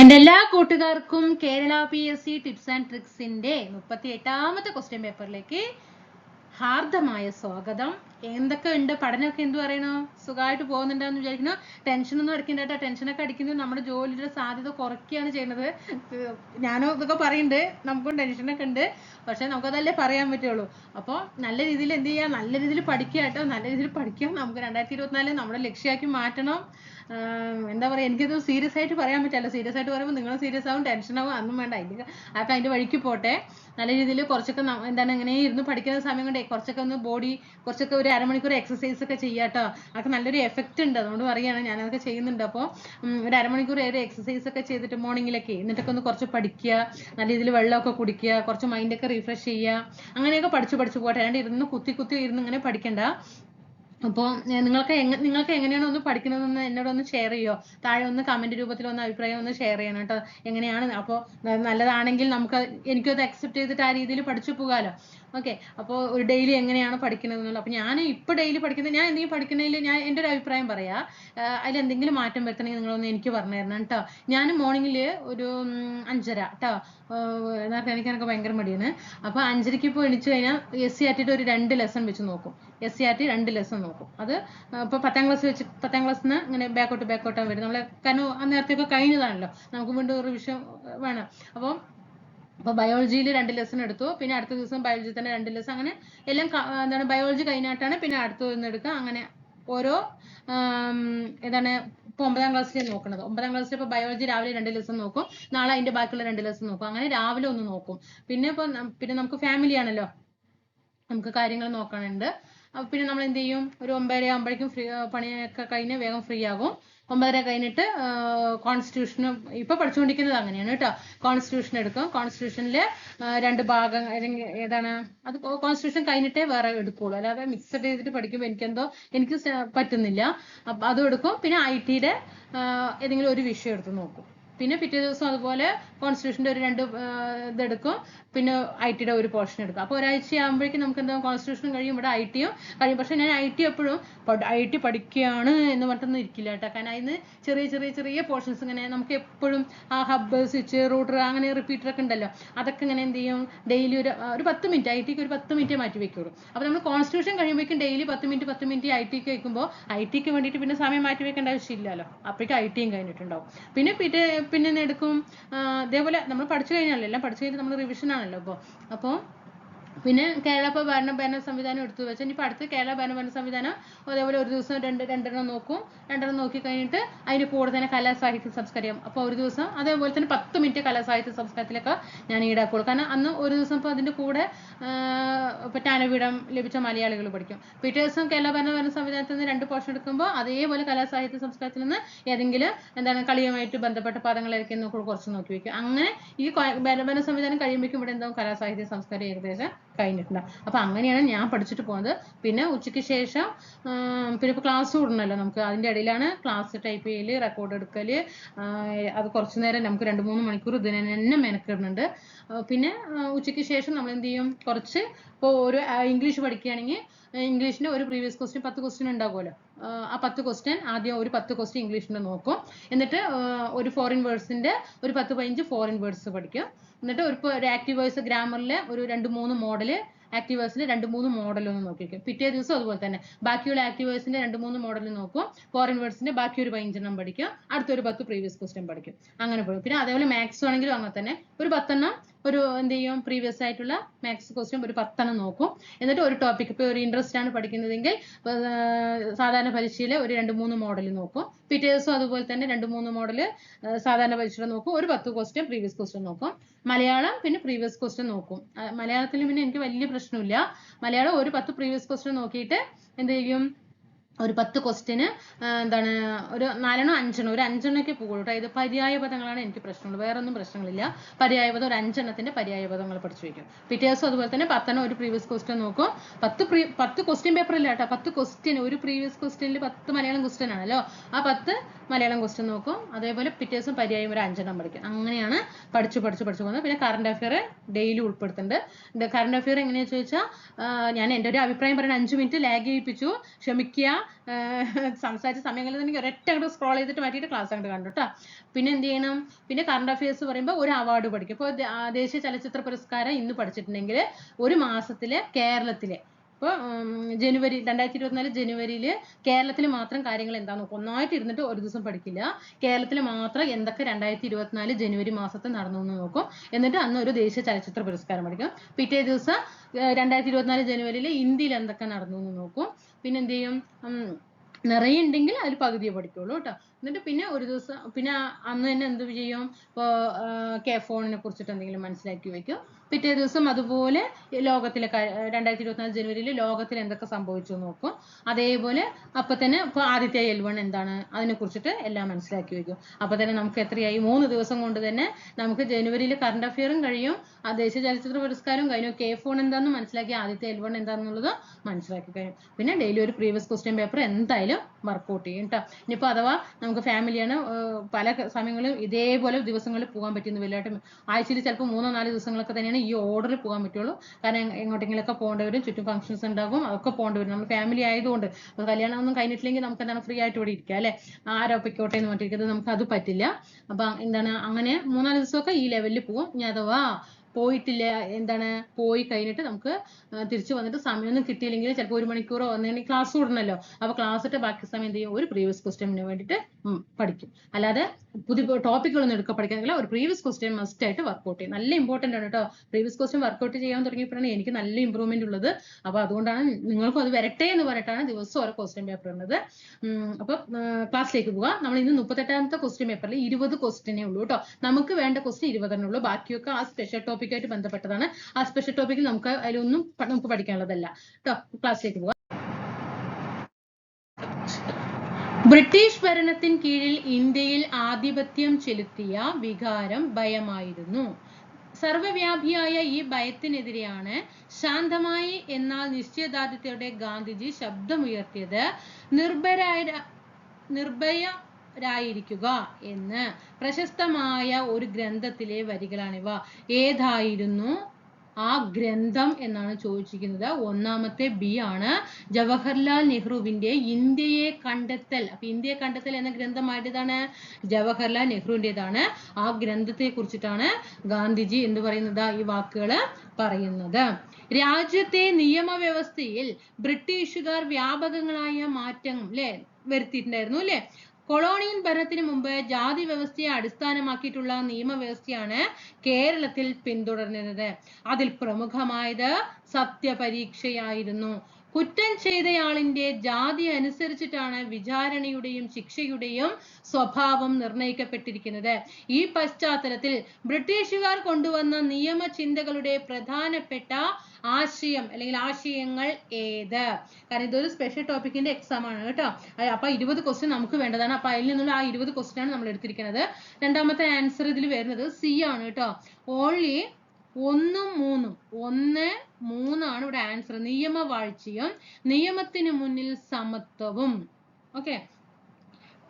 എന്റെ എല്ലാ കൂട്ടുകാർക്കും Kerala P S C tips and ട്രിക്സിന്റെ മുപ്പത്തി എട്ടാമത്തെ ക്വസ്റ്റ്യൻ പേപ്പറിലേക്ക് ഹാർദമായ സ്വാഗതം. എന്തൊക്കെ ഉണ്ട്? പഠനമൊക്കെ എന്ത് പറയണോ? സുഖമായിട്ട് പോകുന്നുണ്ടെന്ന് വിചാരിക്കുന്നു. ടെൻഷനൊന്നും അടിക്കണ്ട കേട്ടോ ടെൻഷനൊക്കെ അടിക്കുന്നത് നമ്മുടെ ജോലിയുടെ സാധ്യത കുറയ്ക്കുകയാണ് ചെയ്യുന്നത്. ഞാനും ഇതൊക്കെ പറയുന്നുണ്ട് നമുക്കും ടെൻഷനൊക്കെ ഉണ്ട്. പക്ഷെ നമുക്കതല്ലേ പറയാൻ പറ്റുള്ളൂ. അപ്പോൾ നല്ല രീതിയിൽ എന്ത് ചെയ്യുക നല്ല രീതിയിൽ പഠിക്കുക കേട്ടോ നല്ല രീതിയിൽ പഠിക്കാം. നമുക്ക് രണ്ടായിരത്തി ഇരുപത്തിനാല് നമ്മുടെ ലക്ഷ്യമാക്കി മാറ്റണം. എന്താ പറയാ എനിക്കത് സീരിയസ് ആയിട്ട് പറയാൻ പറ്റില്ല. സീരിയസ് ആയിട്ട് പറയുമ്പോൾ നിങ്ങൾ സീരിയസ് ആവും ടെൻഷൻ ആവും അന്നും വേണ്ട. അതിന്റെ അതൊക്കെ അതിന്റെ വഴിക്ക് പോട്ടെ. നല്ല രീതിയിൽ കുറച്ചൊക്കെ എന്താണ് ഇങ്ങനെ ഇരുന്ന് പഠിക്കുന്ന സമയം കൊണ്ട് കുറച്ചൊക്കെ ഒന്ന് ബോഡി കുറച്ചൊക്കെ ഒരു അരമണിക്കൂർ എക്സസൈസ് ഒക്കെ ചെയ്യാട്ടോ അതൊക്കെ നല്ലൊരു എഫക്റ്റ് ഉണ്ട്. അതുകൊണ്ട് പറയാണ് ഞാൻ അതൊക്കെ ചെയ്യുന്നുണ്ട് അപ്പോൾ ഒരു അരമണിക്കൂർ ഏറെ എക്സസൈസ് ഒക്കെ ചെയ്തിട്ട് മോർണിംഗിലൊക്കെ എന്നിട്ടൊക്കെ ഒന്ന് കുറച്ച് പഠിക്കുക നല്ല രീതിയിൽ വെള്ളമൊക്കെ കുടിക്കുക കുറച്ച് മൈൻഡൊക്കെ റീഫ്രഷ് ചെയ്യുക. അങ്ങനെയൊക്കെ പഠിച്ചു പഠിച്ചു പോട്ടെ. അല്ലാണ്ട് ഇരുന്ന് കുത്തി കുത്തി ഇരുന്ന് ഇങ്ങനെ പഠിക്കണ്ട. അപ്പോൾ നിങ്ങൾക്ക് എങ്ങ നിങ്ങൾക്ക് എങ്ങനെയാണ് ഒന്ന് പഠിക്കുന്നതെന്ന് എന്നോട് ഒന്ന് ഷെയർ ചെയ്യോ? താഴെ ഒന്ന് കമന്റ് രൂപത്തിൽ ഒന്ന് അഭിപ്രായം ഒന്ന് ഷെയർ ചെയ്യണം കേട്ടോ. എങ്ങനെയാണ്? അപ്പോൾ നല്ലതാണെങ്കിൽ നമുക്ക് എനിക്കത് അക്സെപ്റ്റ് ചെയ്തിട്ട് ആ രീതിയിൽ പഠിച്ചു പോകാലോ. ഓക്കെ അപ്പോൾ ഒരു ഡെയിലി എങ്ങനെയാണ് പഠിക്കുന്നത് എന്നുള്ളത്. അപ്പോൾ ഞാൻ ഇപ്പോൾ ഡെയിലി പഠിക്കുന്നത് ഞാൻ എന്തെങ്കിലും പഠിക്കുന്നതിൽ ഞാൻ എന്റെ ഒരു അഭിപ്രായം പറയാം. അതിൽ എന്തെങ്കിലും മാറ്റം വരുത്തണമെങ്കിൽ നിങ്ങളൊന്ന് എനിക്ക് പറഞ്ഞു തരണം കേട്ടോ ഞാൻ മോർണിംഗിൽ ഒരു അഞ്ചര കേട്ടോ നേരത്തെ എനിക്കൊക്കെ ഭയങ്കര മടിയാണ്. അപ്പോൾ അഞ്ചരയ്ക്ക് ഇപ്പോൾ എണിച്ചു കഴിഞ്ഞാൽ എസ് സി ആർട്ടിയുടെ ഒരു രണ്ട് ലെസൺ വെച്ച് നോക്കും. എസ് സി ടി രണ്ട് ലെസൺ നോക്കും. അത് ഇപ്പോൾ പത്താം ക്ലാസ് വെച്ച് പത്താം ക്ലാസ്സിൽ നിന്ന് ഇങ്ങനെ ബാക്കോട്ട് ബാക്കോട്ടാണ് വരും നമ്മളെ കാരണം നേരത്തെയൊക്കെ കഴിഞ്ഞതാണല്ലോ. നമുക്ക് വീണ്ടും വിഷയം വേണം. അപ്പോൾ അപ്പോൾ ബയോളജിയിൽ രണ്ട് ലെസൺ എടുത്തു. പിന്നെ അടുത്ത ദിവസം ബയോളജി തന്നെ രണ്ട് ലെസൺ അങ്ങനെ എല്ലാം എന്താണ് ബയോളജി കഴിഞ്ഞിട്ടാണ് പിന്നെ അടുത്ത ഒന്ന് എടുക്കുക. അങ്ങനെ ഓരോ എന്താണ് ഇപ്പോൾ ഒമ്പതാം ക്ലാസ്സിലേ നോക്കുന്നത്. ഒമ്പതാം ക്ലാസ്സിൽ ഇപ്പോൾ ബയോളജി രാവിലെ രണ്ട് ലെസൺ നോക്കും. നാളെ അതിന്റെ ബാക്കിയുള്ള രണ്ട് ലെസൺ നോക്കും. അങ്ങനെ രാവിലെ ഒന്ന് നോക്കും. പിന്നെ ഇപ്പോൾ പിന്നെ നമുക്ക് ഫാമിലി ആണല്ലോ. നമുക്ക് കാര്യങ്ങൾ നോക്കാനുണ്ട്. പിന്നെ നമ്മൾ എന്ത് ചെയ്യും? ഒരു ഒമ്പതര ആകുമ്പോഴേക്കും ഫ്രീ പണിയൊക്കെ കഴിഞ്ഞ് വേഗം ഫ്രീ ആകും. ഒമ്പതര കഴിഞ്ഞിട്ട് കോൺസ്റ്റിറ്റ്യൂഷനും ഇപ്പൊ പഠിച്ചുകൊണ്ടിരിക്കുന്നത് അങ്ങനെയാണ് കേട്ടോ. കോൺസ്റ്റിറ്റ്യൂഷൻ എടുക്കും. കോൺസ്റ്റിറ്റ്യൂഷനിൽ രണ്ട് ഭാഗം അല്ലെങ്കിൽ ഏതാണ്? അത് കോൺസ്റ്റിറ്റ്യൂഷൻ കഴിഞ്ഞിട്ടേ വേറെ എടുക്കുള്ളൂ. അല്ലാതെ മിക്സഡ് ചെയ്തിട്ട് പഠിക്കുമ്പോൾ എനിക്കെന്തോ എനിക്ക് പറ്റുന്നില്ല. അപ്പൊ അതും എടുക്കും. പിന്നെ ഐ ടിയുടെ ഏതെങ്കിലും ഒരു വിഷയം എടുത്ത് നോക്കും. പിന്നെ പിറ്റേ ദിവസം അതുപോലെ കോൺസ്റ്റിറ്റ്യൂഷന്റെ ഒരു രണ്ട് ഇതെടുക്കും. പിന്നെ ഐ ടിയുടെ ഒരു പോർഷൻ എടുക്കുക അപ്പോൾ ഒരാഴ്ച ആകുമ്പോഴേക്കും നമുക്ക് എന്താ കോൺസ്റ്റിറ്റ്യൂഷൻ കഴിയും ഇവിടെ ഐ ടിയും കഴിയും. പക്ഷേ ഞാൻ ഐ ടി എപ്പോഴും ഐ ടി പഠിക്കുകയാണ് എന്ന് പറഞ്ഞിട്ടൊന്നും ഇരിക്കില്ല കേട്ടോ. കാരണം അതിന് ചെറിയ ചെറിയ ചെറിയ പോർഷൻസ് ഇങ്ങനെ നമുക്ക് എപ്പോഴും ആ ഹബ്ബ് സ്വിച്ച് റൂട്ടർ അങ്ങനെ റിപ്പീറ്റർ ഒക്കെ ഉണ്ടല്ലോ. അതൊക്കെ ഇങ്ങനെ എന്ത് ചെയ്യും? ഡെയിലി ഒരു ഒരു പത്ത് മിനിറ്റ് ഐ ടിക്ക് ഒരു പത്ത് മിനിറ്റ് മാറ്റി വെക്കുള്ളൂ. അപ്പോൾ നമ്മൾ കോൺസ്റ്റിറ്റ്യൂഷൻ കഴിയുമ്പോഴേക്കും ഡെയിലി പത്ത് മിനിറ്റ് പത്ത് മിനിറ്റ് ഐ ടിക്ക് വെക്കുമ്പോൾ ഐ ടിക്ക് വേണ്ടിയിട്ട് പിന്നെ സമയം മാറ്റി വെക്കേണ്ട ആവശ്യമില്ലല്ലോ. അപ്പോഴേക്കും ഐ ടിയും കഴിഞ്ഞിട്ടുണ്ടാവും. പിന്നെ പിന്നെ പിന്നെ എടുക്കും അതേപോലെ നമ്മൾ പഠിച്ചു കഴിഞ്ഞാലല്ലോ എല്ലാം പഠിച്ചു കഴിഞ്ഞാൽ നമ്മൾ റിവിഷൻ ആണല്ലോ. ഇപ്പോൾ അപ്പോൾ പിന്നെ കേരള ഇപ്പോൾ ഭരണ ഭരണ സംവിധാനം എടുത്തു. വെച്ചാൽ ഇനി അടുത്ത് കേരള ഭരണ ഭരണ സംവിധാനം അതേപോലെ ഒരു ദിവസം രണ്ട് രണ്ടെണ്ണം നോക്കും. രണ്ടെണ്ണം നോക്കി കഴിഞ്ഞിട്ട് അതിന് കൂടെ തന്നെ കലാ സാഹിത്യ സംസ്കാരം. അപ്പോൾ ഒരു ദിവസം അതേപോലെ തന്നെ പത്ത് മിനിറ്റ് കലാ സാഹിത്യ സംസ്കാരത്തിലൊക്കെ ഞാൻ ഈടാക്കുള്ളൂ. കാരണം അന്ന് ഒരു ദിവസം ഇപ്പോൾ അതിന്റെ കൂടെ ഇപ്പോൾ ജ്ഞാനപീഠം ലഭിച്ച മലയാളികൾ പഠിക്കും. പിറ്റേ ദിവസം കേരള ഭരണ ഭരണ സംവിധാനത്തിൽ നിന്ന് രണ്ട് പോർഷൻ എടുക്കുമ്പോൾ അതേപോലെ കലാ സാഹിത്യ സംസ്കാരത്തിൽ നിന്ന് ഏതെങ്കിലും എന്താണ് കളിയുമായിട്ട് ബന്ധപ്പെട്ട പദങ്ങളായിരിക്കും കുറച്ച് നോക്കി വെക്കും. അങ്ങനെ ഈ ഭരണ ഭരണ സംവിധാനം കഴിയുമ്പോഴേക്കും ഇവിടെ എന്താവും കലാ സാഹിത്യ സംസ്കാരം ഏകദേശം കഴിഞ്ഞിട്ടുണ്ടാവും അപ്പൊ അങ്ങനെയാണ് ഞാൻ പഠിച്ചിട്ട് പോകുന്നത് പിന്നെ ഉച്ചയ്ക്ക് ശേഷം പിന്നെ ഇപ്പോൾ ക്ലാസ് വിടണമല്ലോ നമുക്ക്. അതിന്റെ ഇടയിലാണ് ക്ലാസ് ടൈപ്പ് ചെയ്യൽ റെക്കോർഡ് എടുക്കൽ ആ, അത് കുറച്ചു നേരം നമുക്ക് രണ്ട് മൂന്ന് മണിക്കൂർ ഇതിന് തന്നെ മെനക്കിടുന്നുണ്ട് പിന്നെ ഉച്ചയ്ക്ക് ശേഷം നമ്മൾ എന്ത് ചെയ്യും? കുറച്ച് ഇപ്പോൾ ഒരു ഇംഗ്ലീഷ് പഠിക്കുകയാണെങ്കിൽ ഇംഗ്ലീഷിന്റെ ഒരു പ്രീവിയസ് ക്വസ്റ്റ്യൻ പത്ത് ക്വസ്റ്റ്യൻ ഉണ്ടാകുമല്ലോ ആ പത്ത് ക്വസ്റ്റ്യൻ ആദ്യം ഒരു പത്ത് ക്വസ്റ്റ്യൻ ഇംഗ്ലീഷിന്റെ നോക്കും. എന്നിട്ട് ഒരു ഫോറിൻ വേർഡ്സിന്റെ ഒരു പത്ത് പതിനഞ്ച് ഫോറിൻ വേർഡ്സ് പഠിക്കും. എന്നിട്ട് ഒരു ഇപ്പോൾ ഒരു ആക്റ്റീവ് വോയിസ് ഗ്രാമറിലെ ഒരു രണ്ട് മൂന്ന് മോഡൽ ആക്റ്റീവ് വോയിസിന്റെ രണ്ട് മൂന്ന് മോഡൽ ഒന്ന് നോക്കി പിറ്റേ ദിവസം അതുപോലെ തന്നെ. ബാക്കിയുള്ള ആക്റ്റീവ് വോയിസിന്റെ രണ്ട് മൂന്ന് മോഡൽ നോക്കും. ഫോറിൻ വേർഡ്സിന്റെ ബാക്കി ഒരു പതിനഞ്ചെണ്ണം പഠിക്കും. അടുത്തൊരു പത്ത് പ്രീവിയസ് ക്വസ്റ്റ്യൻ പഠിക്കും. അങ്ങനെ പോകും പിന്നെ അതേപോലെ മാത്സ് ആണെങ്കിലും അങ്ങനെ തന്നെ. ഒരു പത്തെണ്ണം ഒരു എന്ത് ചെയ്യും? പ്രീവിയസ് ആയിട്ടുള്ള മാത്സ് ക്വസ്റ്റ്യൻ ഒരു പത്തെണ്ണം നോക്കും. എന്നിട്ട് ഒരു ടോപ്പിക് ഇപ്പോൾ ഒരു ഇൻട്രസ്റ്റ് ആണ് പഠിക്കുന്നതെങ്കിൽ സാധാരണ പരീക്ഷയിലെ ഒരു രണ്ട് മൂന്ന് മോഡൽ നോക്കും. പിറ്റേ ദിവസം അതുപോലെ തന്നെ രണ്ട് മൂന്ന് മോഡൽ സാധാരണ പരീക്ഷയുടെ നോക്കും. ഒരു പത്ത് ക്വസ്റ്റ്യൻ പ്രീവിയസ് ക്വസ്റ്റ്യൻ നോക്കും. മലയാളം പിന്നെ പ്രീവിയസ് ക്വസ്റ്റ്യൻ നോക്കും. മലയാളത്തിൽ പിന്നെ എനിക്ക് വലിയ പ്രശ്നമില്ല. മലയാളം ഒരു പത്ത് പ്രീവിയസ് ക്വസ്റ്റ്യൻ നോക്കിയിട്ട് എന്ത് ചെയ്യും? ഒരു പത്ത് ക്വസ്റ്റിന് എന്താണ് ഒരു നാലെണ്ണോ അഞ്ചെണ്ണോ ഒരു അഞ്ചെണ്ണൊക്കെ പോകുള്ളൂ ഇത് പര്യായ പദങ്ങളാണ് എനിക്ക് പ്രശ്നമുള്ളൂ വേറെ ഒന്നും പ്രശ്നങ്ങളില്ല. പര്യായ പദം ഒരു അഞ്ചെണ്ണത്തിന്റെ പര്യായ പദങ്ങൾ പഠിച്ചു വെക്കും പിറ്റേ അതുപോലെ തന്നെ പത്തെണ്ണം ഒരു പ്രീവിയസ് ക്വസ്റ്റ്യൻ നോക്കും. പത്ത് പ്രീ പത്ത് ക്വസ്റ്റ്യൻ പേപ്പർ ഇല്ല കേട്ടോ? പത്ത് ക്വസ്റ്റ്യൻ ഒരു പ്രീവിയസ് ക്വസ്റ്റ്യനിൽ പത്ത് മലയാളം ക്വസ്റ്റ്യൻ ആണല്ലോ. ആ പത്ത് മലയാളം ക്വസ്റ്റ്യൻ നോക്കും. അതേപോലെ പിറ്റേ ദിവസം പര്യായം ഒരു അഞ്ചെണ്ണം പഠിക്കും. അങ്ങനെയാണ് പഠിച്ചു പഠിച്ചു പഠിച്ചു പോകുന്നത്. പിന്നെ കറണ്ട് അഫയർ ഡെയിലി ഉൾപ്പെടുത്തുന്നുണ്ട്. കറണ്ട് അഫയർ എങ്ങനെയാണെന്ന് ചോദിച്ചാൽ ഞാൻ എന്റെ ഒരു അഭിപ്രായം പറയുന്നത് അഞ്ച് മിനിറ്റ് ലാഗ് ചെയ്യിപ്പിച്ചു. ക്ഷമിക്കുക. സംസാരിച്ച സമയങ്ങളിൽ തന്നെ ഒരൊറ്റ അങ്ങോട്ട് സ്ക്രോൾ ചെയ്തിട്ട് മാറ്റിയിട്ട് ക്ലാസ് അങ്ങോട്ട് കണ്ടു കേട്ടോ പിന്നെ എന്ത് ചെയ്യണം? പിന്നെ കറണ്ട് അഫയേഴ്സ് പറയുമ്പോൾ ഒരു അവാർഡ് പഠിക്കും. ഇപ്പോൾ ദേശീയ ചലച്ചിത്ര പുരസ്കാരം ഇന്ന് പഠിച്ചിട്ടുണ്ടെങ്കിൽ ഒരു മാസത്തിൽ കേരളത്തിലെ ഇപ്പോൾ ജനുവരി രണ്ടായിരത്തി ഇരുപത്തിനാല് ജനുവരിയിൽ കേരളത്തിൽ മാത്രം കാര്യങ്ങൾ എന്താന്ന് നോക്കും. ഒന്നായിട്ട് ഇരുന്നിട്ട് ഒരു ദിവസം പഠിക്കില്ല. കേരളത്തിൽ മാത്രം എന്തൊക്കെ രണ്ടായിരത്തി ഇരുപത്തിനാല് ജനുവരി മാസത്തിൽ നടന്നു എന്ന് നോക്കും. എന്നിട്ട് അന്ന് ഒരു ദേശീയ ചലച്ചിത്ര പുരസ്കാരം പഠിക്കും. പിറ്റേ ദിവസം രണ്ടായിരത്തി ഇരുപത്തിനാല് ജനുവരിയിൽ ഇന്ത്യയിൽ എന്തൊക്കെ നടന്നു എന്ന് നോക്കും. പിന്നെ എന്ത് ചെയ്യും? നിറയെ ഉണ്ടെങ്കിൽ അതിൽ പകുതിയെ പഠിക്കുള്ളൂ കേട്ടോ. എന്നിട്ട് പിന്നെ ഒരു ദിവസം പിന്നെ അന്ന് തന്നെ എന്ത് ചെയ്യും? ഇപ്പോൾ കെ ഫോണിനെ കുറിച്ചിട്ട് എന്തെങ്കിലും മനസ്സിലാക്കി വെക്കും. പിറ്റേ ദിവസം അതുപോലെ ലോകത്തിലെ രണ്ടായിരത്തി ഇരുപത്തിനാല് ജനുവരിയിൽ ലോകത്തിൽ എന്തൊക്കെ സംഭവിച്ചു നോക്കും. അതേപോലെ അപ്പൊ തന്നെ ഇപ്പൊ ആദ്യത്തെ എൽ വൺ എന്താണ് അതിനെ കുറിച്ചിട്ട് എല്ലാം മനസ്സിലാക്കി വെക്കും. അപ്പൊ തന്നെ നമുക്ക് എത്രയായി? മൂന്ന് ദിവസം കൊണ്ട് തന്നെ നമുക്ക് ജനുവരിയിൽ കറണ്ട് അഫെയറും കഴിയും. ആ ദേശീയ ചലച്ചിത്ര പുരസ്കാരവും കഴിഞ്ഞു. കെ ഫോൺ എന്താണെന്ന് മനസ്സിലാക്കി ആദ്യത്തെ എൽ വൺ എന്താണെന്നുള്ളത് മനസ്സിലാക്കി കഴിയും പിന്നെ ഡെയിലി ഒരു പ്രീവിയസ് ക്വസ്റ്റ്യൻ പേപ്പർ എന്തായാലും വർക്കൗട്ട് ചെയ്യും കേട്ടോ ഇനിയിപ്പോൾ അഥവാ നമുക്ക് ഫാമിലിയാണ് പല സമയങ്ങളിലും ഇതേപോലെ ദിവസങ്ങളിൽ പോകാൻ പറ്റുന്ന വലിയതായിട്ട് ആഴ്ചയിൽ ചിലപ്പോൾ മൂന്നോ നാല് ദിവസങ്ങളൊക്കെ തന്നെയാണ് ഈ ഓർഡറിൽ പോകാൻ പറ്റുള്ളൂ. കാരണം എങ്ങോട്ടെങ്കിലൊക്കെ പോകേണ്ടി വരും ചുറ്റും ഫംഗ്ഷൻസ് ഉണ്ടാകും അതൊക്കെ പോകേണ്ടി വരും നമ്മൾ ഫാമിലി ആയതുകൊണ്ട് അപ്പോൾ കല്യാണം ഒന്നും കഴിഞ്ഞിട്ടില്ലെങ്കിൽ നമുക്ക് എന്താണ് ഫ്രീ ആയിട്ട് ഇവിടെ ഇരിക്കാം അല്ലേ? ആരോ പൊയ്ക്കോട്ടെ എന്ന് പറഞ്ഞിരിക്കുന്നത് നമുക്ക് അത് പറ്റില്ല. അപ്പോൾ എന്താണ് അങ്ങനെ മൂന്നാൽ ദിവസമൊക്കെ ഈ ലെവലിൽ പോകും ഇനി അഥവാ പോയിട്ടില്ല എന്താണ് പോയി കഴിഞ്ഞിട്ട് നമുക്ക് തിരിച്ചു വന്നിട്ട് സമയമൊന്നും കിട്ടിയില്ലെങ്കിൽ ചിലപ്പോൾ ഒരു മണിക്കൂറോ ഒന്നേ ക്ലാസ് വിടണമല്ലോ അപ്പൊ ക്ലാസ് ഇട്ട് ബാക്കി സമയം എന്ത് ചെയ്യും? ഒരു പ്രീവിയസ് ക്വസ്റ്റ്യന് വേണ്ടിയിട്ട് പഠിക്കും. അല്ലാതെ പുതിയ ടോപ്പിക്കുകളൊന്നും എടുക്കാൻ പഠിക്കാനില്ല ഒരു പ്രീവിയസ് ക്വസ്റ്റ്യൻ മസ്റ്റ് ആയിട്ട് വർക്കൗട്ട് ചെയ്യും. നല്ല ഇമ്പോർട്ടന്റ് ആണ് കേട്ടോ പ്രീവിയസ് ക്വസ്റ്റ്യൻ വർക്കൗട്ട് ചെയ്യാൻ തുടങ്ങിയപ്പോഴാണ് എനിക്ക് നല്ല ഇമ്പ്രൂവ്മെന്റ് ഉള്ളത്. അപ്പൊ അതുകൊണ്ടാണ് നിങ്ങൾക്കും അത് വരട്ടെ എന്ന് പറഞ്ഞിട്ടാണ് ദിവസം ഓരോ ക്വസ്റ്റ്യൻ പേപ്പർ ഉള്ളത് അപ്പോൾ അപ്പൊ ക്ലാസ്സിലേക്ക് പോകാം നമ്മൾ ഇന്ന് മുപ്പത്തെട്ടാമത്തെ ക്വസ്റ്റ്യൻ പേപ്പറിൽ ഇരുപത് ക്വസ്റ്റ്യനേ ഉള്ളൂ കേട്ടോ നമുക്ക് വേണ്ട ക്വസ്റ്റ്യൻ ഇരുപതെണ്ണേ ഉള്ളൂ. ബാക്കിയൊക്കെ ആ സ്പെഷ്യൽ ടോപ്പിക്കായിട്ട് ബന്ധപ്പെട്ടതാണ്. ആ സ്പെഷ്യൽ ടോപ്പിക്കിൽ നമുക്ക് അതിലൊന്നും നമുക്ക് പഠിക്കാനുള്ളതല്ല. കേട്ടോ ക്ലാസ്സിലേക്ക് പോവാം. ബ്രിട്ടീഷ് ഭരണത്തിൻ കീഴിൽ ഇന്ത്യയിൽ ആധിപത്യം ചെലുത്തിയ വികാരം ഭയമായിരുന്നു. സർവവ്യാപിയായ ഈ ഭയത്തിനെതിരെയാണ് ശാന്തമായി എന്നാൽ നിശ്ചയദാർഢ്യത്തോടെ ഗാന്ധിജി ശബ്ദമുയർത്തിയത്. നിർഭരായ നിർഭയരായിരിക്കുക എന്ന്. പ്രശസ്തമായ ഒരു ഗ്രന്ഥത്തിലെ വരികളാണിവ. ഏതായിരുന്നു? ആ ഗ്രന്ഥം എന്നാണ് ചോദിച്ചിരിക്കുന്നത്. ഒന്നാമത്തെ ബി ആണ്. ജവഹർലാൽ നെഹ്റുവിന്റെ ഇന്ത്യയെ കണ്ടെത്തൽ. അപ്പൊ ഇന്ത്യയെ കണ്ടെത്തൽ എന്ന ഗ്രന്ഥമായിട്ടാണ് ജവഹർലാൽ നെഹ്റുവിന്റെതാണ്. ആ ഗ്രന്ഥത്തെ കുറിച്ചിട്ടാണ് ഗാന്ധിജി എന്ന് പറയുന്നത്? ഈ വാക്കുകൾ പറയുന്നത്. രാജ്യത്തെ നിയമവ്യവസ്ഥയിൽ ബ്രിട്ടീഷുകാർ വ്യാപകങ്ങളായ മാറ്റം അല്ലെ വരുത്തിയിട്ടുണ്ടായിരുന്നു അല്ലേ കൊളോണിയൽ ഭരണത്തിന് മുമ്പ് ജാതി വ്യവസ്ഥയെ അടിസ്ഥാനമാക്കിയിട്ടുള്ള നിയമവ്യവസ്ഥയാണ് കേരളത്തിൽ പിന്തുടർന്നിരുന്നത് അതിൽ പ്രമുഖമായത് സത്യപരീക്ഷയായിരുന്നു. കുറ്റം ചെയ്തയാളിന്റെ ജാതി അനുസരിച്ചിട്ടാണ് വിചാരണയുടെയും ശിക്ഷയുടെയും സ്വഭാവം നിർണയിക്കപ്പെട്ടിരിക്കുന്നത്. ഈ പശ്ചാത്തലത്തിൽ ബ്രിട്ടീഷുകാർ കൊണ്ടുവന്ന നിയമ ചിന്തകളുടെ പ്രധാനപ്പെട്ട ആശയം അല്ലെങ്കിൽ ആശയങ്ങൾ ഏത്? കാരണം ഇതൊരു സ്പെഷ്യൽ ടോപ്പിക്കിന്റെ എക്സാം ആണ് കേട്ടോ. അപ്പൊ ഇരുപത് ക്വസ്റ്റ്യൻ നമുക്ക് വേണ്ടതാണ്. അപ്പൊ അതിൽ നിന്നുള്ള ആ ഇരുപത് ക്വസ്റ്റ്യൻ ആണ് നമ്മൾ എടുത്തിരിക്കുന്നത്. രണ്ടാമത്തെ ആൻസർ ഇതിൽ വരുന്നത് സി ആണ് കേട്ടോ. ഓൺലി ഒന്നും മൂന്നും. ഒന്ന് മൂന്നാണ് ഇവിടെ ആൻസർ നിയമവാഴ്ചയും നിയമത്തിന് മുന്നിൽ സമത്വവും. ഓക്കെ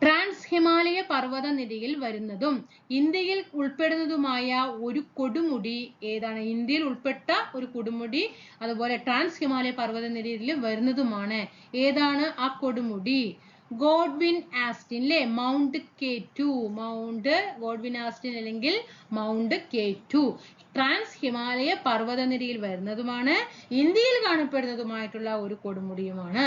ട്രാൻസ് ഹിമാലയ പർവത നിരയിൽ വരുന്നതും ഇന്ത്യയിൽ ഉൾപ്പെടുന്നതുമായ ഒരു കൊടുമുടി ഏതാണ്? ഇന്ത്യയിൽ ഉൾപ്പെട്ട ഒരു കൊടുമുടി അതുപോലെ ട്രാൻസ് ഹിമാലയ പർവത നിരയിൽ വരുന്നതുമാണ്. ഏതാണ്? ആ കൊടുമുടി. ഗോഡ്വിൻ ആസ്റ്റിൻ അല്ലേ Mount K two Mount Godwin Austen അല്ലെങ്കിൽ Mount K two. Trans Himalaya പർവതനിരയിൽ വരുന്നതുമാണ്. ഇന്ത്യയിൽ കാണപ്പെടുന്നതുമായിട്ടുള്ള ഒരു കൊടുമുടിയുമാണ്.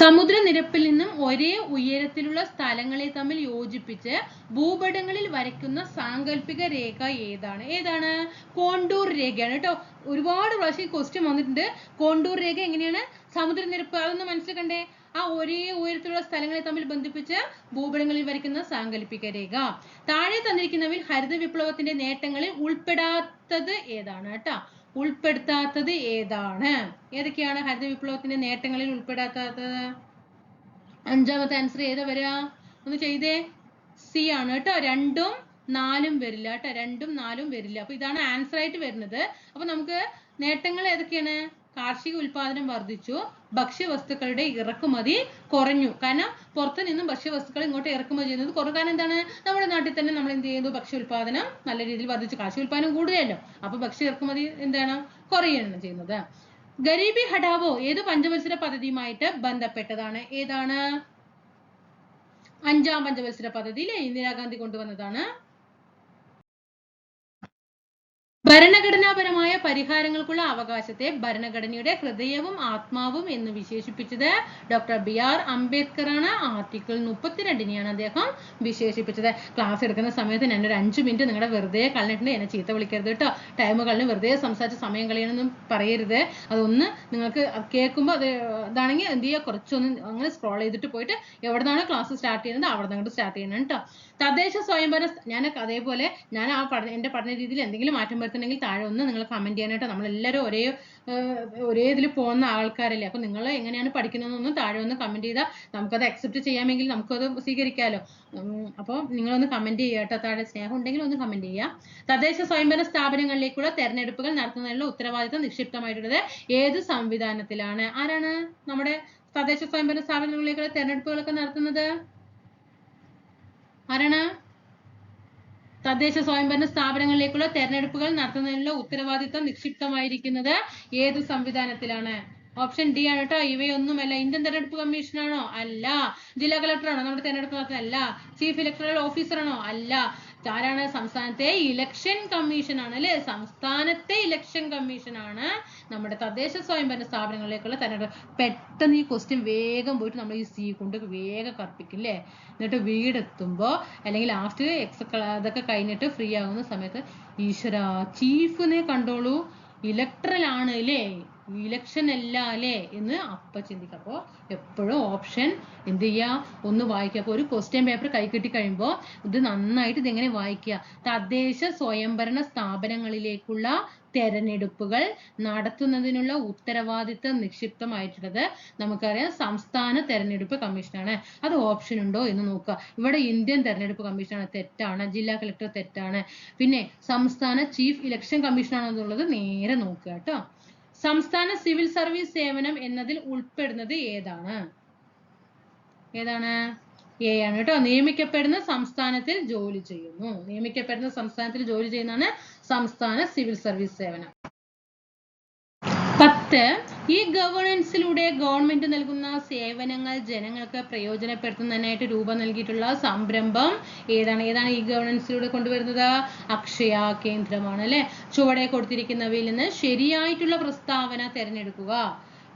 സമുദ്രനിരപ്പിൽ നിന്നും ഒരേ ഉയരത്തിലുള്ള സ്ഥലങ്ങളെ തമ്മിൽ യോജിപ്പിച്ച് ഭൂപടങ്ങളിൽ വരയ്ക്കുന്ന സാങ്കല്പിക രേഖ ഏതാണ്? ഏതാണ്? കോണ്ടൂർ രേഖയാണ്. കേട്ടോ ഒരുപാട് പ്രാവശ്യം ക്വസ്റ്റ്യൻ വന്നിട്ടുണ്ട്. കോണ്ടൂർ രേഖ എങ്ങനെയാണ്? സമുദ്രനിരപ്പ് അതൊന്ന് മനസ്സിൽ കണ്ടേ. ആ ഒരേ ഉയരത്തിലുള്ള സ്ഥലങ്ങളെ തമ്മിൽ ബന്ധിപ്പിച്ച് ഭൂപടങ്ങളിൽ വരയ്ക്കുന്ന സാങ്കല്പിക രേഖ. താഴെ തന്നിരിക്കുന്നവയിൽ ഹരിത വിപ്ലവത്തിന്റെ നേട്ടങ്ങളിൽ ഉൾപ്പെടാത്തത് ഏതാണ് കേട്ടോ? ഉൾപ്പെടുത്താത്തത് ഏതാണ്? ഏതൊക്കെയാണ് ഹരിത വിപ്ലവത്തിന്റെ നേട്ടങ്ങളിൽ ഉൾപ്പെടാത്തത്? അഞ്ചാമത്തെ ആൻസർ ഏതാ വരിക? ഒന്ന് ചെയ്തേ. സി ആണ് കേട്ടോ. രണ്ടും നാലും വരില്ല കേട്ടോ. രണ്ടും നാലും വരില്ല. അപ്പൊ ഇതാണ് ആൻസർ ആയിട്ട് വരുന്നത്. അപ്പൊ നമുക്ക് നേട്ടങ്ങൾ ഏതൊക്കെയാണ്? കാർഷിക ഉൽപാദനം വർദ്ധിച്ചു ഭക്ഷ്യവസ്തുക്കളുടെ ഇറക്കുമതി കുറഞ്ഞു. കാരണം പുറത്തു നിന്നും ഭക്ഷ്യവസ്തുക്കൾ ഇങ്ങോട്ട് ഇറക്കുമതി ചെയ്യുന്നത് കുറവ് കാരണം എന്താണ്? നമ്മുടെ നാട്ടിൽ തന്നെ നമ്മൾ എന്ത് ചെയ്യുന്നു? ഭക്ഷ്യ ഉൽപാദനം നല്ല രീതിയിൽ വർദ്ധിച്ചു. കാർഷിക ഉൽപാദനം കൂടുതലല്ലോ. അപ്പൊ ഭക്ഷ്യ ഇറക്കുമതി എന്താണ്? കുറയുകയാണ് ചെയ്യുന്നത്. ഗരീബി ഹടാവോ ഏത് പഞ്ചവത്സര പദ്ധതിയുമായിട്ട് ബന്ധപ്പെട്ടതാണ്? ഏതാണ്? അഞ്ചാം പഞ്ചവത്സര പദ്ധതിയിലെ ഇന്ദിരാഗാന്ധി കൊണ്ടുവന്നതാണ്. ഭരണഘടനാപരമായ പരിഹാരങ്ങൾക്കുള്ള അവകാശത്തെ ഭരണഘടനയുടെ ഹൃദയവും ആത്മാവും എന്ന് വിശേഷിപ്പിച്ചത് ഡോക്ടർ ബി ആർ അംബേദ്കർ ആണ് ആർട്ടിക്കിൾ മുപ്പത്തിരണ്ടിനെയാണ് അദ്ദേഹം വിശേഷിപ്പിച്ചത്. ക്ലാസ് എടുക്കുന്ന സമയത്ത് ഞാൻ ഒരു അഞ്ചു മിനിറ്റ് നിങ്ങളുടെ വെറുതെ കളഞ്ഞിട്ടുണ്ട് എന്നെ ചീത്ത വിളിക്കരുത് കേട്ടോ. ടൈം കളഞ്ഞ് വെറുതെ സംസാരിച്ച് സമയം കളയണമെന്നും പറയരുത്. അതൊന്ന് നിങ്ങൾക്ക് കേൾക്കുമ്പോൾ അത് ഇതാണെങ്കിൽ എന്ത് ചെയ്യുക? കുറച്ചൊന്ന് അങ്ങനെ സ്ക്രോൾ ചെയ്തിട്ട് പോയിട്ട് എവിടെ നിന്നാണ് ക്ലാസ് സ്റ്റാർട്ട് ചെയ്യുന്നത് അവിടെ നിന്ന് സ്റ്റാർട്ട് ചെയ്യണം കേട്ടോ. തദ്ദേശ സ്വയംഭരണ ഞാൻ അതേപോലെ ഞാൻ ആ പഠന എന്റെ പഠന രീതിയിൽ എന്തെങ്കിലും മാറ്റം വരുത്തുന്നെങ്കിൽ താഴെ ഒന്ന് നിങ്ങൾ കമന്റ് ചെയ്യാനായിട്ട് നമ്മളെല്ലാവരും ഒരേ ഒരേ ഇതിൽ പോകുന്ന ആൾക്കാരല്ലേ. അപ്പൊ നിങ്ങൾ എങ്ങനെയാണ് പഠിക്കുന്നതെന്നൊന്ന് താഴെ ഒന്ന് കമന്റ് ചെയ്താൽ നമുക്കത് അക്സെപ്റ്റ് ചെയ്യാമെങ്കിൽ നമുക്കത് സ്വീകരിക്കാമല്ലോ അപ്പോൾ നിങ്ങളൊന്ന് കമന്റ് ചെയ്യുക കേട്ടോ. താഴെ സ്നേഹം ഉണ്ടെങ്കിൽ ഒന്ന് കമന്റ് ചെയ്യുക. തദ്ദേശ സ്വയംഭരണ സ്ഥാപനങ്ങളിലേക്കുള്ള തെരഞ്ഞെടുപ്പുകൾ നടത്തുന്നതിനുള്ള ഉത്തരവാദിത്തം നിക്ഷിപ്തമായിട്ടുള്ളത് ഏത് സംവിധാനത്തിലാണ്? ആരാണ് നമ്മുടെ തദ്ദേശ സ്വയംഭരണ സ്ഥാപനങ്ങളിലേക്കുള്ള തെരഞ്ഞെടുപ്പുകളൊക്കെ നടത്തുന്നത്? ആരാണ്? തദ്ദേശ സ്വയംഭരണ സ്ഥാപനങ്ങളിലേക്കുള്ള തെരഞ്ഞെടുപ്പുകൾ നടത്തുന്നതിനുള്ള ഉത്തരവാദിത്തം നിക്ഷിപ്തമായിരിക്കുന്നത് ഏത് സംവിധാനത്തിലാണ്? ഓപ്ഷൻ ഡി ആണ് കേട്ടോ ഇവയൊന്നുമല്ല. ഇന്ത്യൻ തെരഞ്ഞെടുപ്പ് കമ്മീഷനാണോ? അല്ല. ജില്ലാ കളക്ടറാണോ? നമ്മുടെ തെരഞ്ഞെടുപ്പ് അല്ല ചീഫ് ഇലക്ടറൽ ഓഫീസറാണോ അല്ല. ആരാണ് സംസ്ഥാനത്തെ ഇലക്ഷൻ കമ്മീഷൻ ആണ് അല്ലെ? സംസ്ഥാനത്തെ ഇലക്ഷൻ കമ്മീഷൻ ആണ് നമ്മുടെ തദ്ദേശ സ്വയംഭരണ സ്ഥാപനങ്ങളിലേക്കുള്ള തെരഞ്ഞെടുപ്പ്. പെട്ടെന്ന് ഈ ക്വസ്റ്റ്യൻ വേഗം പോയിട്ട് നമ്മൾ ഈ സി കൊണ്ട് വേഗം കർപ്പിക്കും അല്ലേ എന്നിട്ട് വീടെത്തുമ്പോൾ അല്ലെങ്കിൽ ലാസ്റ്റ് എക്സ് അതൊക്കെ കഴിഞ്ഞിട്ട് ഫ്രീ ആകുന്ന സമയത്ത് ഈശ്വര ചീഫിനെ കണ്ടോളൂ. ഇലക്ട്രൽ ആണ് അല്ലേ ഇലക്ഷൻ അല്ല അല്ലേ എന്ന് അപ്പ ചിന്തിക്കുക അപ്പോൾ എപ്പോഴും ഓപ്ഷൻ എന്ത് ചെയ്യുക ഒന്ന് വായിക്കുക. അപ്പോൾ ഒരു ക്വസ്റ്റ്യൻ പേപ്പർ കൈ കിട്ടി കഴിയുമ്പോൾ ഇത് നന്നായിട്ട് ഇതെങ്ങനെ വായിക്കുക. തദ്ദേശ സ്വയംഭരണ സ്ഥാപനങ്ങളിലേക്കുള്ള തെരഞ്ഞെടുപ്പുകൾ നടത്തുന്നതിനുള്ള ഉത്തരവാദിത്തം നിക്ഷിപ്തമായിട്ടുള്ളത് നമുക്കറിയാം സംസ്ഥാന തെരഞ്ഞെടുപ്പ് കമ്മീഷനാണ്. അത് ഓപ്ഷൻ ഉണ്ടോ എന്ന് നോക്കുക. ഇവിടെ ഇന്ത്യൻ തെരഞ്ഞെടുപ്പ് കമ്മീഷനാണ്. തെറ്റാണ്. ജില്ലാ കളക്ടർ തെറ്റാണ്. പിന്നെ സംസ്ഥാന ചീഫ് ഇലക്ഷൻ കമ്മീഷനാണോ എന്നുള്ളത് നേരെ നോക്കുക കേട്ടോ. സംസ്ഥാന സിവിൽ സർവീസ് സേവനം എന്നതിൽ ഉൾപ്പെടുന്നത് ഏതാണ്? ഏതാണ്? എ ആണ് കേട്ടോ. നിയമിക്കപ്പെടുന്ന സംസ്ഥാനത്തിൽ ജോലി ചെയ്യുന്നു. നിയമിക്കപ്പെടുന്ന സംസ്ഥാനത്തിൽ ജോലി ചെയ്യുന്നതാണ് സംസ്ഥാന സിവിൽ സർവീസ് സേവനം. പത്ത് ഈ ഗവേണൻസിലൂടെ ഗവൺമെന്റ് നൽകുന്ന സേവനങ്ങൾ ജനങ്ങൾക്ക് പ്രയോജനപ്പെടുത്തുന്നതിനായിട്ട് രൂപം നൽകിയിട്ടുള്ള സംരംഭം ഏതാണ്? ഏതാണ് ഈ ഗവേണൻസിലൂടെ കൊണ്ടുവരുന്നത്? അക്ഷയ കേന്ദ്രമാണ് അല്ലെ? ചുവടെ കൊടുത്തിരിക്കുന്നവയിൽ നിന്ന് ശരിയായിട്ടുള്ള പ്രസ്താവന തിരഞ്ഞെടുക്കുക.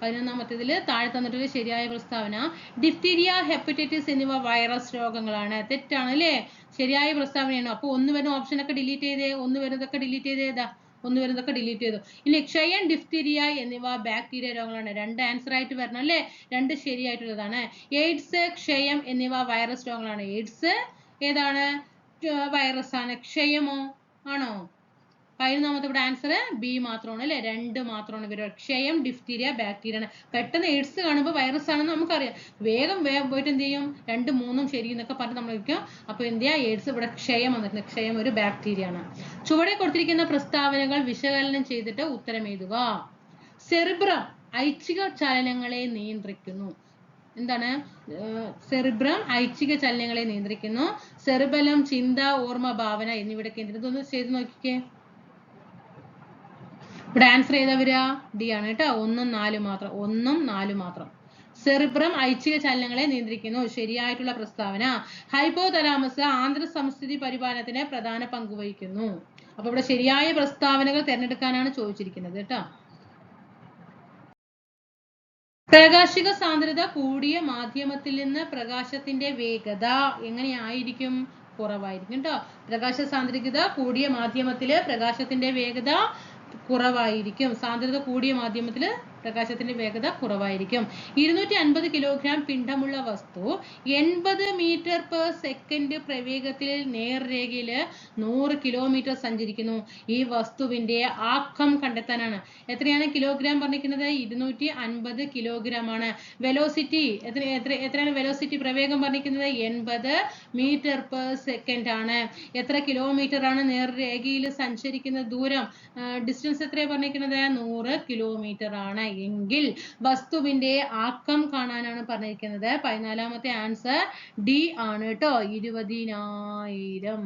പതിനൊന്നാമത്തേതിൽ താഴെ തന്നിട്ടുള്ള ശരിയായ പ്രസ്താവന ഡിഫ്തീരിയ ഹെപ്പറ്റൈറ്റിസ് എന്നിവ വൈറസ് രോഗങ്ങളാണ്. തെറ്റാണ് അല്ലേ? ശരിയായ പ്രസ്താവനയാണ്. അപ്പോൾ ഒന്ന് വരുന്ന ഓപ്ഷനൊക്കെ ഡിലീറ്റ് ചെയ്തേ ഒന്ന് വരുന്നതൊക്കെ ഡിലീറ്റ് ചെയ്തേതാ ഒന്ന് വരുന്നതൊക്കെ ഡിലീറ്റ് ചെയ്തു. ഇനി ക്ഷയം ഡിഫ്തീരിയ എന്നിവ ബാക്ടീരിയ രോഗങ്ങളാണ്. രണ്ട് ആൻസർ ആയിട്ട് വരണം അല്ലേ? രണ്ട് ശരിയായിട്ടുള്ളതാണ്. എയ്ഡ്സ് ക്ഷയം എന്നിവ വൈറസ് രോഗങ്ങളാണ്. എയ്ഡ്സ് ഏതാണ്? വൈറസ് ആണ്. ക്ഷയമോ? ആണോ? പതിനൊന്നാമത്തെ ഇവിടെ ആൻസർ ബി മാത്രമാണ് അല്ലെ? രണ്ട് മാത്രമാണ് ഇവരുടെ ക്ഷയം ഡിഫ്തീരിയ ബാക്ടീരിയ ആണ് പെട്ടെന്ന് എയ്ഡ്സ് കാണുമ്പോൾ വൈറസ് ആണെന്ന് നമുക്കറിയാം. വേഗം വേഗം പോയിട്ട് എന്ത് ചെയ്യും? രണ്ട് മൂന്നും ശരി എന്നൊക്കെ പറഞ്ഞ് നമ്മൾ വയ്ക്കും അപ്പോൾ എന്ത് ചെയ്യാ? എയ്ഡ്സ് ഇവിടെ ക്ഷയം വന്നിട്ടുണ്ട്. ക്ഷയം ഒരു ബാക്ടീരിയ ആണ് ചുവടെ കൊടുത്തിരിക്കുന്ന പ്രസ്താവനകൾ വിശകലനം ചെയ്തിട്ട് ഉത്തരം എഴുതുക. സെറിബ്രം ഐച്ഛിക ചലനങ്ങളെ നിയന്ത്രിക്കുന്നു. എന്താണ്? സെറിബ്രം ഐച്ഛിക ചലനങ്ങളെ നിയന്ത്രിക്കുന്നു. സെറിബലം ചിന്ത ഓർമ്മ ഭാവന എന്നിവയുടെ കേന്ദ്രം ഇതൊന്ന് ചെയ്ത് നോക്കിക്കേ. ഇവിടെ ആൻസർ ഏതാ ഡി ആണ് കേട്ടോ. ഒന്നും നാലും മാത്രം. ഒന്നും നാലും മാത്രം. സെറിബ്രം ഐച്ഛിക ചലനങ്ങളെ നിയന്ത്രിക്കുന്നു. ശരിയായിട്ടുള്ള പ്രസ്താവന. ഹൈപ്പോ തലാമസ് ആന്തര സംസ്ഥിതി പരിപാലനത്തിന് പ്രധാന പങ്ക് വഹിക്കുന്നു. അപ്പൊ ഇവിടെ ശരിയായ പ്രസ്താവനകൾ തിരഞ്ഞെടുക്കാനാണ് ചോദിച്ചിരിക്കുന്നത് കേട്ടോ. പ്രകാശിക സാന്ദ്രത കൂടിയ മാധ്യമത്തിൽ നിന്ന് പ്രകാശത്തിന്റെ വേഗത എങ്ങനെയായിരിക്കും? കുറവായിരിക്കും കേട്ടോ. പ്രകാശ സാന്ദ്രികത കൂടിയ മാധ്യമത്തിൽ പ്രകാശത്തിന്റെ വേഗത കുറവായിരിക്കും. സാന്ദ്രത കൂടിയ മാധ്യമത്തിൽ പ്രകാശത്തിന്റെ വേഗത കുറവായിരിക്കും. ഇരുന്നൂറ്റി അൻപത് കിലോഗ്രാം പിണ്ഡമുള്ള വസ്തു എൺപത് മീറ്റർ പെർ സെക്കൻഡ് പ്രവേഗത്തിൽ നേർരേഖയിൽ നൂറ് കിലോമീറ്റർ സഞ്ചരിക്കുന്നു. ഈ വസ്തുവിന്റെ ആക്കം കണ്ടെത്താനാണ്. എത്രയാണ് കിലോഗ്രാം പറഞ്ഞിരിക്കുന്നത്? ഇരുന്നൂറ്റി അൻപത് കിലോഗ്രാം ആണ്. വെലോസിറ്റി എത്ര എത്ര എത്രയാണ് വെലോസിറ്റി പ്രവേഗം പറഞ്ഞിരിക്കുന്നത്? എൺപത് മീറ്റർ പെർ സെക്കൻഡ് ആണ്. എത്ര കിലോമീറ്റർ ആണ് നേർരേഖയിൽ സഞ്ചരിക്കുന്ന ദൂരം? ഡിസ്റ്റൻസ് എത്രയാണ് പറഞ്ഞിരിക്കുന്നത്? നൂറ് കിലോമീറ്റർ ആണ്. എങ്കിൽ വസ്തുവിന്റെ ആക്കം കാണാനാണ് പറഞ്ഞിരിക്കുന്നത്. പതിനാലാമത്തെ ആൻസർ ഡി ആണ് കേട്ടോ ഇരുപതിനായിരം.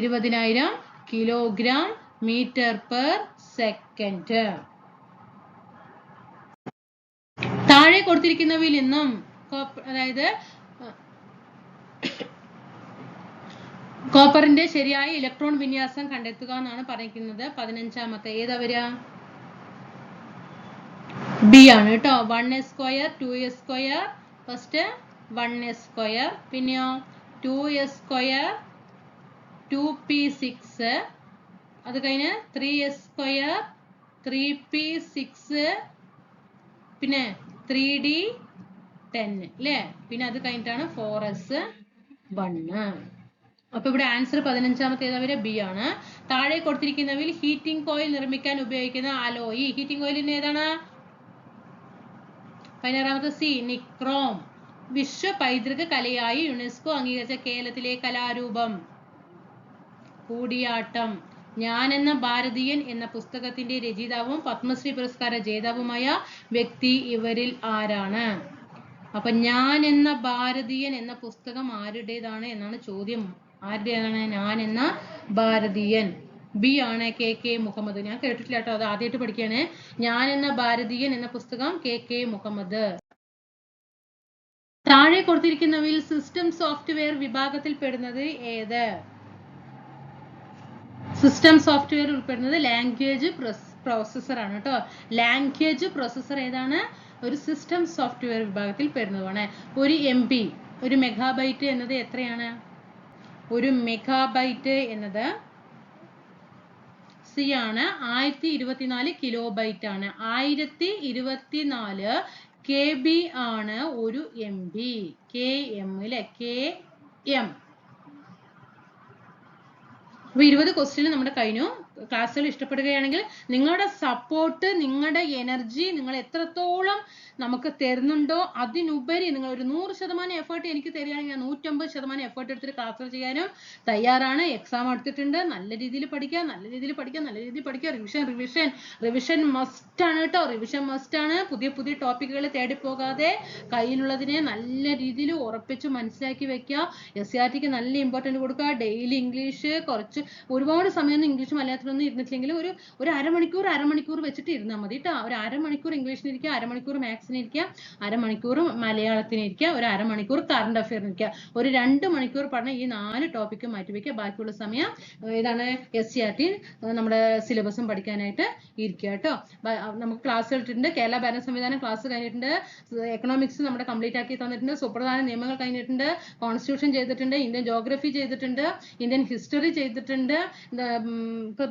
ഇരുപതിനായിരം കിലോഗ്രാം മീറ്റർ പെർ സെക്കൻഡ് താഴെ കൊടുത്തിരിക്കുന്നവയിൽ നിന്നും അതായത് കോപ്പറിന്റെ ശരിയായ ഇലക്ട്രോൺ വിന്യാസം കണ്ടെത്തുക എന്നാണ് പറഞ്ഞിരിക്കുന്നത്. പതിനഞ്ചാമത്തെ ഏതാ വരിക? ബി ആണ് കേട്ടോ. One A square two A square first one A square പിന്നെയോ two A square two P six അത് കഴിഞ്ഞ് three A square three P six പിന്നെ ത്രീ ഡി ടെൻ അല്ലേ പിന്നെ അത് കഴിഞ്ഞിട്ടാണ് ഫോർ എസ് വണ്ണ് അപ്പൊ ഇവിടെ ആൻസർ പതിനഞ്ചാമത്തെ ഏതാവരെ? ബി ആണ്. താഴെ കൊടുത്തിരിക്കുന്നവയിൽ ഹീറ്റിംഗ് കോയിൽ നിർമ്മിക്കാൻ ഉപയോഗിക്കുന്ന അലോയി ഹീറ്റിംഗ് കോയിലിന് ഏതാണ്? പതിനാറാമത്തെ സി നിക്രോം. വിശ്വ പൈതൃക കലയായി യുനെസ്കോ അംഗീകരിച്ച കേരളത്തിലെ കലാരൂപം. കൂടിയാട്ടം. ഞാൻ എന്ന ഭാരതീയൻ എന്ന പുസ്തകത്തിന്റെ രചയിതാവും പത്മശ്രീ പുരസ്കാര ജേതാവുമായ വ്യക്തി ഇവരിൽ ആരാണ്? അപ്പൊ ഞാൻ എന്ന ഭാരതീയൻ എന്ന പുസ്തകം ആരുടേതാണ് എന്നാണ് ചോദ്യം. ആരുടേതാണ്? ഞാൻ എന്ന ഭാരതീയൻ. ബി ആണ് കെ കെ മുഹമ്മദ്. ഞാൻ കേട്ടിട്ടില്ല കേട്ടോ അത് ആദ്യമായിട്ട് പഠിക്കുകയാണ് ഞാൻ എന്ന ഭാരതീയൻ എന്ന പുസ്തകം കെ കെ മുഹമ്മദ്. താഴെ കൊടുത്തിരിക്കുന്നവയിൽ സിസ്റ്റം സോഫ്റ്റ്വെയർ വിഭാഗത്തിൽ പെടുന്നത് ഏത് സിസ്റ്റം സോഫ്റ്റ്വെയർ ഉൾപ്പെടുന്നത് ലാംഗ്വേജ് പ്രോസസ്സർ ആണ് കേട്ടോ. ലാംഗ്വേജ് പ്രോസസ്സർ ഏതാണ്? ഒരു സിസ്റ്റം സോഫ്റ്റ്വെയർ വിഭാഗത്തിൽ പെടുന്നതാണ് ഒരു എം ഒരു മെഗാബൈറ്റ് എന്നത് എത്രയാണ്? ഒരു മെഗാബൈറ്റ് എന്നത് സി ആണ് ആയിരത്തി ഇരുപത്തിനാല് കിലോ ബൈറ്റ് ആണ്. ആയിരത്തി ഇരുപത്തിനാല് കെ ബി ആണ് ഒരു എം ബി കെ എം അല്ലെ കെ എം അപ്പൊ ഇരുപത് ക്വസ്റ്റ്യൻ നമ്മുടെ കഴിഞ്ഞു. ക്ലാസ്സുകൾ ഇഷ്ടപ്പെടുകയാണെങ്കിൽ നിങ്ങളുടെ സപ്പോർട്ട് നിങ്ങളുടെ എനർജി നിങ്ങൾ എത്രത്തോളം നമുക്ക് തരുന്നുണ്ടോ അതിനുപരി നിങ്ങൾ ഒരു നൂറ് ശതമാനം എഫേർട്ട് എനിക്ക് തരികയാണെങ്കിൽ ഞാൻ നൂറ്റമ്പത് ശതമാനം എഫേർട്ട് എടുത്തിട്ട് ക്ലാസ്സുകൾ ചെയ്യാനും തയ്യാറാണ്. എക്സാം എടുത്തിട്ടുണ്ട് നല്ല രീതിയിൽ പഠിക്കുക നല്ല രീതിയിൽ പഠിക്കുക നല്ല രീതിയിൽ പഠിക്കുക റിവിഷൻ റിവിഷൻ റിവിഷൻ മസ്റ്റ് ആണ് കേട്ടോ റിവിഷൻ മസ്റ്റ് ആണ്. പുതിയ പുതിയ ടോപ്പിക്കുകൾ തേടി പോകാതെ കയ്യിലുള്ളതിനെ നല്ല രീതിയിൽ ഉറപ്പിച്ച് മനസ്സിലാക്കി വെക്കുക. എസ് സി ആർ ടിക്ക് നല്ല ഇമ്പോർട്ടന്റ് കൊടുക്കുക. ഡെയിലി ഇംഗ്ലീഷ് കുറച്ച് ഒരുപാട് സമയമൊന്നും ഇംഗ്ലീഷ് മലയാളത്തിലൊന്നും ഇരുന്നിട്ടില്ലെങ്കിൽ ഒരു ഒരു അരമണിക്കൂർ അരമണിക്കൂർ വെച്ചിട്ട് ഇരുന്നാൽ മതി കേട്ടോ ഒരു അരമണിക്കൂർ ഇംഗ്ലീഷിനിരിക്കുക അരമണിക്കൂർ മാത്സിനിരിക്കുക അരമണിക്കൂർ മലയാളത്തിന് ഇരിക്കുക ഒരു അരമണിക്കൂർ കറണ്ട് അഫെയറിനിരിക്കുക ഒരു രണ്ട് മണിക്കൂർ പഠനം ഈ നാല് ടോപ്പിക്ക് മാറ്റി വെക്കുക. ബാക്കിയുള്ള സമയം ഇതാണ് എസ് സി ആർ ടി നമ്മുടെ സിലബസും പഠിക്കാനായിട്ട് ഇരിക്കുക കേട്ടോ നമുക്ക് ക്ലാസ് ഇട്ടിട്ടുണ്ട് കേരള ഭരണ സംവിധാനം ക്ലാസ് കഴിഞ്ഞിട്ടുണ്ട്. എക്കണോമിക്സ് നമ്മുടെ കംപ്ലീറ്റ് ആക്കി തന്നിട്ടുണ്ട്. സുപ്രധാന നിയമങ്ങൾ കഴിഞ്ഞിട്ടുണ്ട്. കോൺസ്റ്റിറ്റ്യൂഷൻ ചെയ്തിട്ടുണ്ട്. ഇന്ത്യൻ ജോഗ്രഫി ചെയ്തിട്ടുണ്ട്. ഇന്ത്യൻ ഹിസ്റ്ററി ചെയ്തിട്ടുണ്ട്.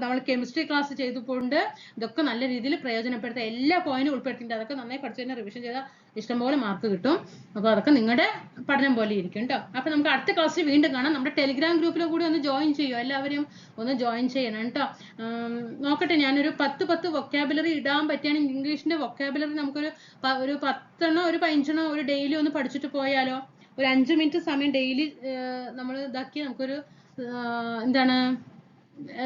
നമ്മൾ കെമിസ്ട്രി ക്ലാസ് ചെയ്തപ്പോണ്ട് ഇതൊക്കെ നല്ല രീതിയിൽ പ്രയോജനപ്പെടുത്തുക എല്ലാ പോയിന്റും ഉൾപ്പെടുത്തിയിട്ട് അതൊക്കെ നന്നായി പഠിച്ചു തന്നെ റിവിഷൻ ചെയ്താൽ ഇഷ്ടംപോലെ മാർക്ക് കിട്ടും. അപ്പോൾ അതൊക്കെ നിങ്ങളുടെ പഠനം പോലെ ഇരിക്കും കേട്ടോ അപ്പോൾ നമുക്ക് അടുത്ത ക്ലാസ്സിൽ വീണ്ടും കാണാം. നമ്മുടെ ടെലിഗ്രാം ഗ്രൂപ്പിൽ കൂടി ഒന്ന് ജോയിൻ ചെയ്യുമോ എല്ലാവരും ഒന്ന് ജോയിൻ ചെയ്യണം കേട്ടോ നോക്കട്ടെ ഞാനൊരു പത്ത് പത്ത് വൊക്കാബുലറി ഇടാൻ പറ്റുകയാണെങ്കിൽ ഇംഗ്ലീഷിന്റെ വൊക്കാബുലറി നമുക്കൊരു ഒരു പത്തെണ്ണോ ഒരു പതിനഞ്ചെണ്ണോ ഒരു ഡെയിലി ഒന്ന് പഠിച്ചിട്ട് പോയാലോ? ഒരു അഞ്ച് മിനിറ്റ് സമയം ഡെയിലി നമ്മൾ ഇതാക്കി നമുക്കൊരു എന്താണ്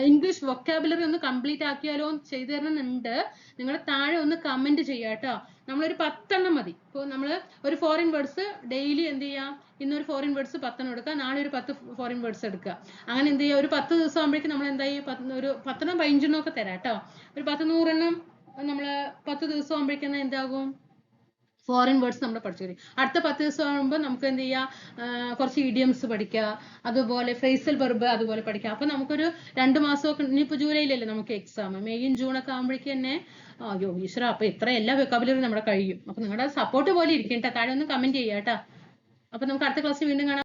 ഇംഗ്ലീഷ് വൊക്കാബുലറി ഒന്ന് കംപ്ലീറ്റ് ആക്കിയാലോ ചെയ്തു തരണമെന്നുണ്ട് നിങ്ങൾ താഴെ ഒന്ന് കമന്റ് ചെയ്യുക കേട്ടോ നമ്മളൊരു പത്തെണ്ണം മതി. ഇപ്പോൾ നമ്മൾ ഒരു ഫോറിൻ വേർഡ്സ് ഡെയിലി എന്ത് ചെയ്യാം? ഇന്നൊരു ഫോറിൻ വേർഡ്സ് പത്തെണ്ണം എടുക്കുക. നാളെ ഒരു പത്ത് ഫോറിൻ വേർഡ്സ് എടുക്കുക. അങ്ങനെ എന്ത് ചെയ്യുക ഒരു പത്ത് ദിവസം ആകുമ്പോഴേക്കും നമ്മൾ എന്തായി? ഒരു പത്തെണ്ണം പതിനഞ്ചെണ്ണം ഒക്കെ തരാം കേട്ടോ ഒരു പത്ത് നൂറെണ്ണം നമ്മൾ പത്ത് ദിവസം ആകുമ്പോഴേക്കും എന്താകും? ഫോറിൻ വേർഡ്സ് നമ്മൾ പഠിച്ചു വരും. അടുത്ത പത്ത് ദിവസം ആകുമ്പോൾ നമുക്ക് എന്ത് ചെയ്യാം? കുറച്ച് ഇഡിയംസ് പഠിക്കുക അതുപോലെ ഫ്രേസൽ വെർബ് അതുപോലെ പഠിക്കുക അപ്പൊ നമുക്കൊരു രണ്ട് മാസമൊക്കെ ഇനിയിപ്പോൾ ജൂലൈയിലല്ലേ നമുക്ക് എക്സാം മെയ്യും ജൂണൊക്കെ ആകുമ്പോഴേക്കും തന്നെ അയ്യോ ഈശ്വര അപ്പൊ ഇത്ര എല്ലാ വെക്കാബുലറി നമ്മുടെ കഴിയും. അപ്പൊ നിങ്ങളുടെ സപ്പോർട്ട് പോലെ ഇരിക്കും കേട്ടോ. താഴെ ഒന്ന് കമന്റ് ചെയ്യാം കേട്ടോ. അപ്പൊ നമുക്ക് അടുത്ത ക്ലാസ്സിൽ വീണ്ടും കാണാം.